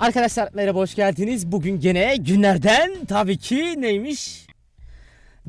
Arkadaşlar merhaba hoş geldiniz. Bugün gene günlerden tabii ki neymiş?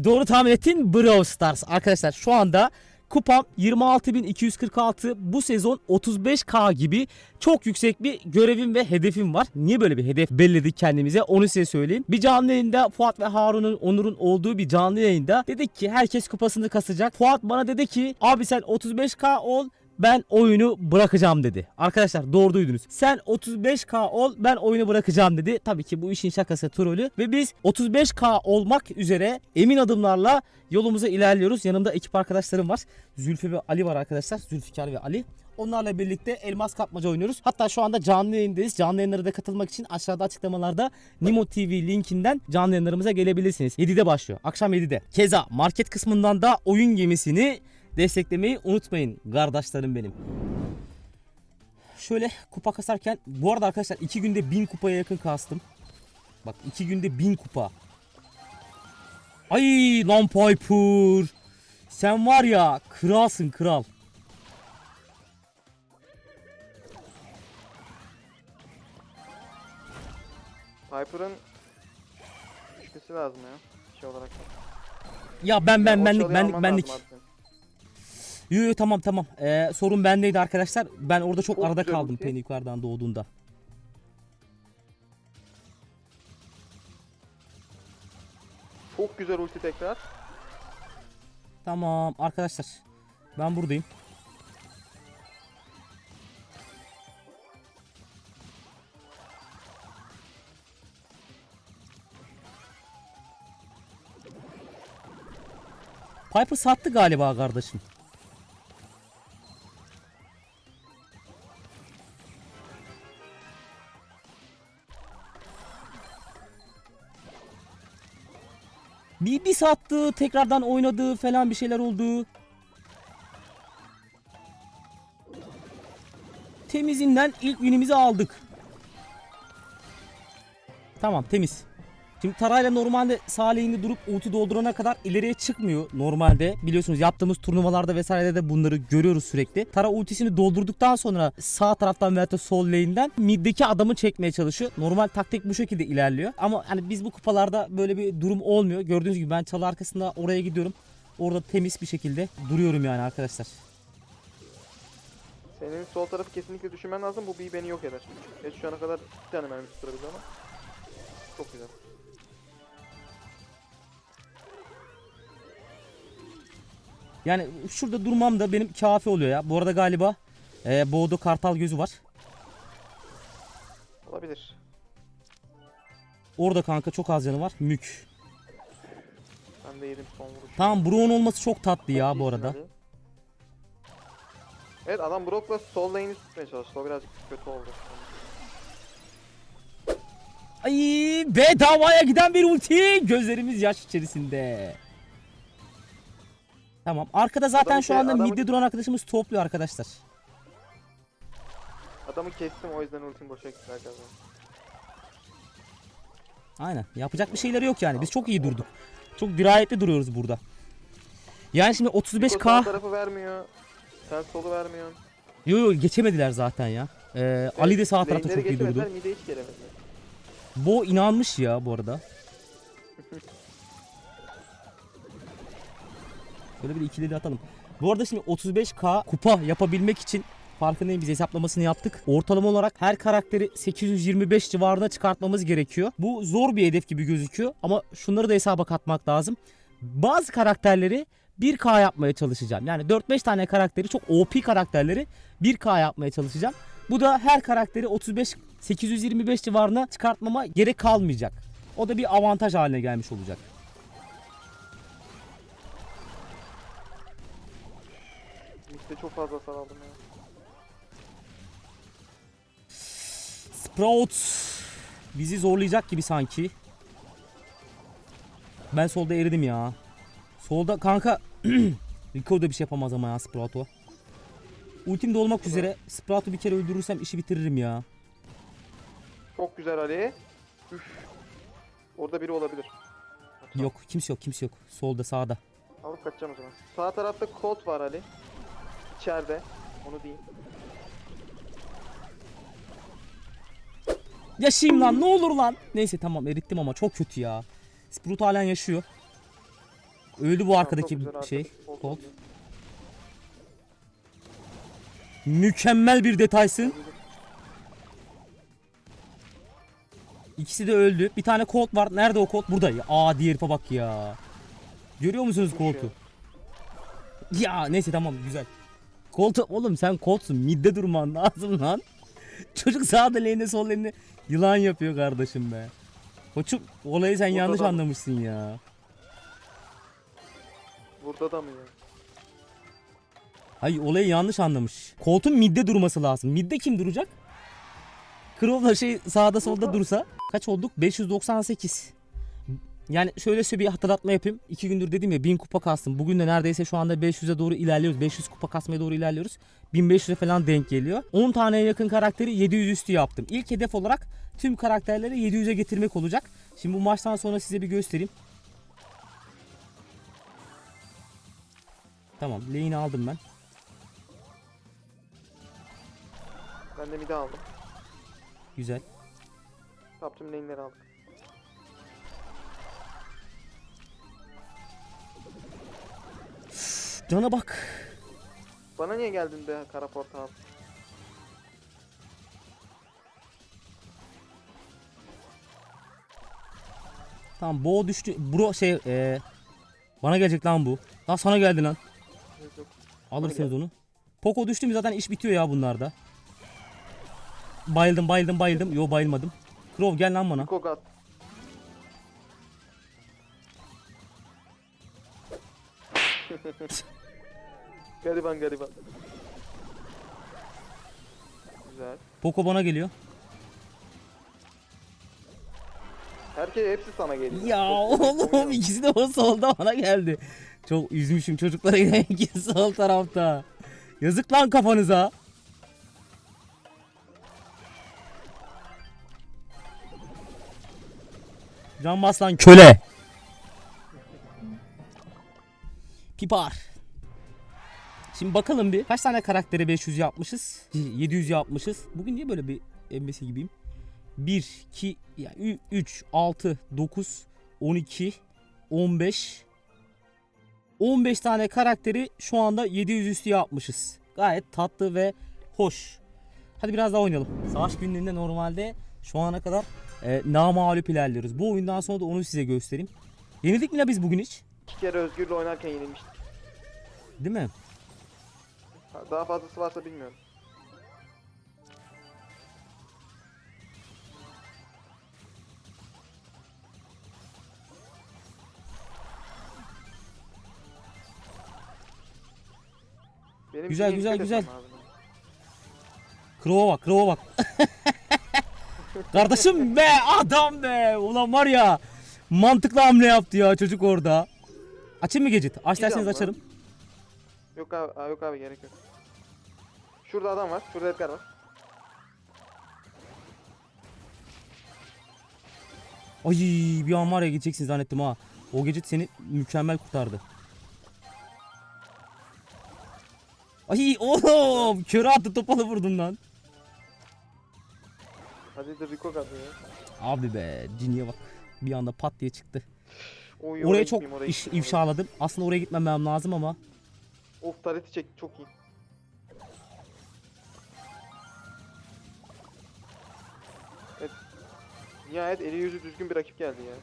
Doğru tahmin ettin Brawl Stars. Arkadaşlar şu anda kupam 26.246 bu sezon 35k gibi çok yüksek bir görevim ve hedefim var. Niye böyle bir hedef belirledik kendimize onu size söyleyeyim. Bir canlı yayında Fuat ve Harun'un Onur'un olduğu bir canlı yayında dedik ki herkes kupasını kasacak. Fuat bana dedi ki abi sen 35k ol ben oyunu bırakacağım dedi. Arkadaşlar doğru duydunuz. Sen 35k ol ben oyunu bırakacağım dedi. Tabii ki bu işin şakası trolü. Ve biz 35k olmak üzere emin adımlarla yolumuza ilerliyoruz. Yanımda ekip arkadaşlarım var. Zülfü ve Ali var arkadaşlar. Zülfikar ve Ali. Onlarla birlikte elmas kapmaca oynuyoruz. Hatta şu anda canlı yayındayız. Canlı yayınlara da katılmak için aşağıda açıklamalarda Nimo TV linkinden canlı yayınlarımıza gelebilirsiniz. 7'de başlıyor. Akşam 7'de. Keza market kısmından da oyun gemisini desteklemeyi unutmayın kardeşlerim benim. Şöyle kupa kasarken bu arada arkadaşlar 2 günde 1000 kupaya yakın kastım. Bak 2 günde 1000 kupa. Ay lan Piper. Sen var ya kralsın kral. Piper'ın düşmesi lazım ya. Şey olarak. Ya ben ben benlik benlik benlik. Yo yo tamam tamam. Ee, sorun bendeydi arkadaşlar. Ben orada çok Çok arada kaldım. Penny yukarıdan doğduğunda. Çok güzel ulti tekrar. Tamam arkadaşlar. Ben buradayım. Piper sattı galiba kardeşim. Bir, bir sattı, tekrardan oynadı falan bir şeyler oldu. Temizinden ilk winimizi aldık. Tamam temiz. Şimdi Tarayla normalde lane'de durup ulti doldurana kadar ileriye çıkmıyor normalde. Biliyorsunuz yaptığımız turnuvalarda vesairede de bunları görüyoruz sürekli. Tara ultisini doldurduktan sonra sağ taraftan veya da sol lane'den middeki adamı çekmeye çalışıyor. Normal taktik bu şekilde ilerliyor. Ama hani biz bu kupalarda böyle bir durum olmuyor. Gördüğünüz gibi ben çalı arkasında oraya gidiyorum. Orada temiz bir şekilde duruyorum yani arkadaşlar. Senin sol tarafı kesinlikle düşünmen lazım. Bu bir beni yok eder. Geç şu ana kadar bir tane mermi tutturabildi ama. Çok güzel. Yani şurada durmam da benim kafi oluyor ya. Bu arada galiba e, Boğdu Kartal gözü var. Olabilir. Orada kanka çok az canı var. Mük. Ben de yedim son vuruş. Tamam Brown olması çok tatlı ya bu arada. Evet adam Brock'la sol lane'i tutmaya çalıştı. O birazcık kötü oldu. Ay bedavaya giden bir ulti. Gözlerimiz yaş içerisinde. Tamam. Arkada zaten Adamı şu şey- anda adamı- midde duran arkadaşımız topluyor arkadaşlar. Adamı kestim o yüzden ultim boşa gitti arkadaşlar. Aynen. Yapacak bir şeyleri yok yani. Biz çok iyi durduk. Çok dirayetli duruyoruz burada. Yani şimdi Niko sağ 35k tarafı vermiyor. Sen solu vermiyorsun. Yo yo geçemediler zaten ya. Ee, Ali de sağ tarafta Lane'leri çok iyi durdu. mid'e hiç gelemediler. Bo inanmış ya bu arada. Böyle bir ikili de atalım. Bu arada şimdi 35k kupa yapabilmek için farkındayım biz hesaplamasını yaptık. Ortalama olarak her karakteri 825 civarına çıkartmamız gerekiyor. Bu zor bir hedef gibi gözüküyor ama şunları da hesaba katmak lazım. Bazı karakterleri 1K yapmaya çalışacağım. Yani 4-5 tane karakteri çok OP karakterleri 1K yapmaya çalışacağım. Bu da her karakteri 35 825 civarına çıkartmama gerek kalmayacak. O da bir avantaj haline gelmiş olacak. Mid'de çok fazla hasar aldım ya. Sprout bizi zorlayacak gibi sanki. Ben solda eridim ya. Solda kanka Rico da bir şey yapamaz ama ya Sprout'u. Ultim de olmak üzere Sprout'u bir kere öldürürsem işi bitiririm ya. Çok güzel Ali. Üf. Orada biri olabilir. Yok kimse yok kimse yok. Solda sağda. Alıp kaçacağım o zaman. Sağ tarafta kod var Ali. İçeride. Onu diyeyim. Yaşayayım lan ne olur lan. Neyse tamam erittim ama çok kötü ya. Sprout halen yaşıyor. Öldü bu arkadaki şey. Colt. Mükemmel bir detaysın. İkisi de öldü. Bir tane Colt var. Nerede o Colt? Burada. Aa diğer herife bak ya. Görüyor musunuz ya. Colt'u? Ya neyse tamam güzel. Colt oğlum sen Colt'sun. Midde durman lazım lan. Çocuk sağda lane'de sol lane'de yılan yapıyor kardeşim be. Koçum olayı sen Burada yanlış da mı? anlamışsın ya. Burada da mı ya? Hayır olayı yanlış anlamış. Colt'un midde durması lazım. Midde kim duracak? Crow'la şey sağda solda Burada. dursa. Kaç olduk? 598. Yani şöyle bir hatırlatma yapayım. İki gündür dedim ya 1000 kupa kastım. Bugün de neredeyse şu anda 500'e doğru ilerliyoruz. 500 kupa kasmaya doğru ilerliyoruz. 1500'e falan denk geliyor. 10 taneye yakın karakteri 700 üstü yaptım. İlk hedef olarak tüm karakterleri 700'e getirmek olacak. Şimdi bu maçtan sonra size bir göstereyim. Tamam lane'i aldım ben. Ben de midi aldım. Güzel. Top tüm lane'leri aldım. Cana bak. Bana niye geldin be kara portal? Tamam boğa düştü. Bro şey eee bana gelecek lan bu. Lan sana geldi lan. Yok yok. Alırsınız onu. Poco düştü mü zaten iş bitiyor ya bunlarda. Bayıldım bayıldım bayıldım. Yo bayılmadım. Crow gel lan bana. Kogat. gariban gariban. Güzel. Poco bana geliyor. Herkes hepsi sana geliyor. Ya oğlum ikisi de o solda bana geldi. Çok üzmüşüm çocuklara giden ikisi sol tarafta. Yazık lan kafanıza. Can bas lan köle. Pipar. Şimdi bakalım bir kaç tane karaktere 500 yapmışız? 700 yapmışız. Bugün niye böyle bir embesi gibiyim? 1, 2, ya 3, 6, 9, 12, 15 15 tane karakteri şu anda 700 üstü yapmışız. Gayet tatlı ve hoş. Hadi biraz daha oynayalım. Savaş günlerinde normalde şu ana kadar e, namağlup ilerliyoruz. Bu oyundan sonra da onu size göstereyim. Yenildik mi la biz bugün hiç? İki kere Özgür'le oynarken yenilmiştik. Değil mi? Ha, Daha fazlası varsa bilmiyorum. Benim Güzel, güzel, dikkat güzel. etmem lazım. Krova bak, krova bak. Kardeşim be, adam be. Ulan var ya, mantıklı hamle yaptı ya çocuk orada. Açayım mı Gecit? Aç Güzel derseniz ama. açarım. Yok abi, aa, yok abi gerek yok. Şurada adam var, şurada Edgar var. Ay bir an var ya gideceksin zannettim ha. O gece seni mükemmel kurtardı. Ay oğlum köre attı topalı vurdum lan. Hadi de Rico ya. Abi be ciniye bak. Bir anda pat diye çıktı. Oraya çok oraya iş, ifşaladım. Aslında oraya gitmemem lazım ama. Of tareti çek çok iyi. Evet. Nihayet eli yüzü düzgün bir rakip geldi ya.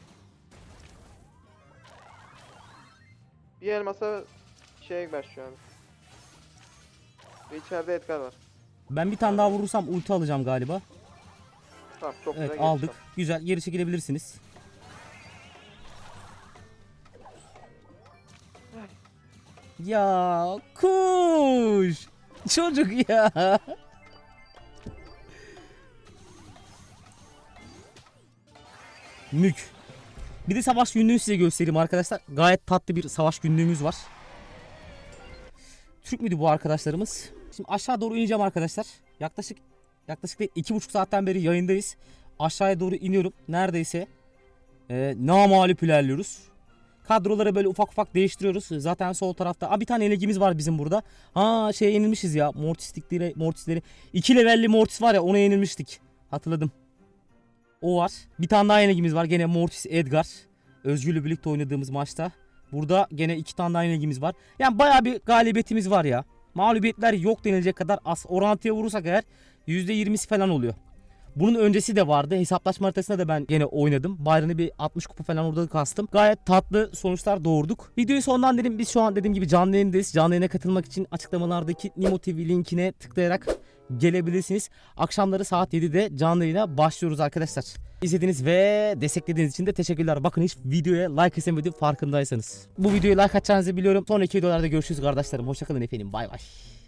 Bir elmasa şey ver şu an. Ve içeride Edgar var. Ben bir tane daha vurursam ulti alacağım galiba. Tamam çok Evet güzel geri aldık. çıkalım. Güzel geri çekilebilirsiniz. Ya kuş. Çocuk ya. Mük. Bir de savaş günlüğünü size göstereyim arkadaşlar. Gayet tatlı bir savaş günlüğümüz var. Türk müydü bu arkadaşlarımız? Şimdi aşağı doğru ineceğim arkadaşlar. Yaklaşık yaklaşık iki buçuk saatten beri yayındayız. Aşağıya doğru iniyorum. Neredeyse e, namalup ilerliyoruz. Kadroları böyle ufak ufak değiştiriyoruz. Zaten sol tarafta. Aa, bir tane elegimiz var bizim burada. Ha şeye yenilmişiz ya. Mortistikleri, mortisleri. İki levelli mortis var ya ona yenilmiştik. Hatırladım. O var. Bir tane daha yenilgimiz var. Gene Mortis Edgar. Özgür'le birlikte oynadığımız maçta. Burada gene iki tane daha yenilgimiz var. Yani bayağı bir galibiyetimiz var ya. Mağlubiyetler yok denilecek kadar az. Orantıya vurursak eğer %20'si falan oluyor. Bunun öncesi de vardı. Hesaplaşma haritasında da ben gene oynadım. Bayrını bir 60 kupa falan orada kastım. Gayet tatlı sonuçlar doğurduk. Videoyu sondan dedim biz şu an dediğim gibi canlı yayındayız. Canlı yayına katılmak için açıklamalardaki Nimo TV linkine tıklayarak gelebilirsiniz. Akşamları saat 7'de canlı yayına başlıyoruz arkadaşlar. İzlediğiniz ve desteklediğiniz için de teşekkürler. Bakın hiç videoya like istemedim farkındaysanız. Bu videoya like atacağınızı biliyorum. Sonraki videolarda görüşürüz kardeşlerim. Hoşçakalın efendim. Bay bay.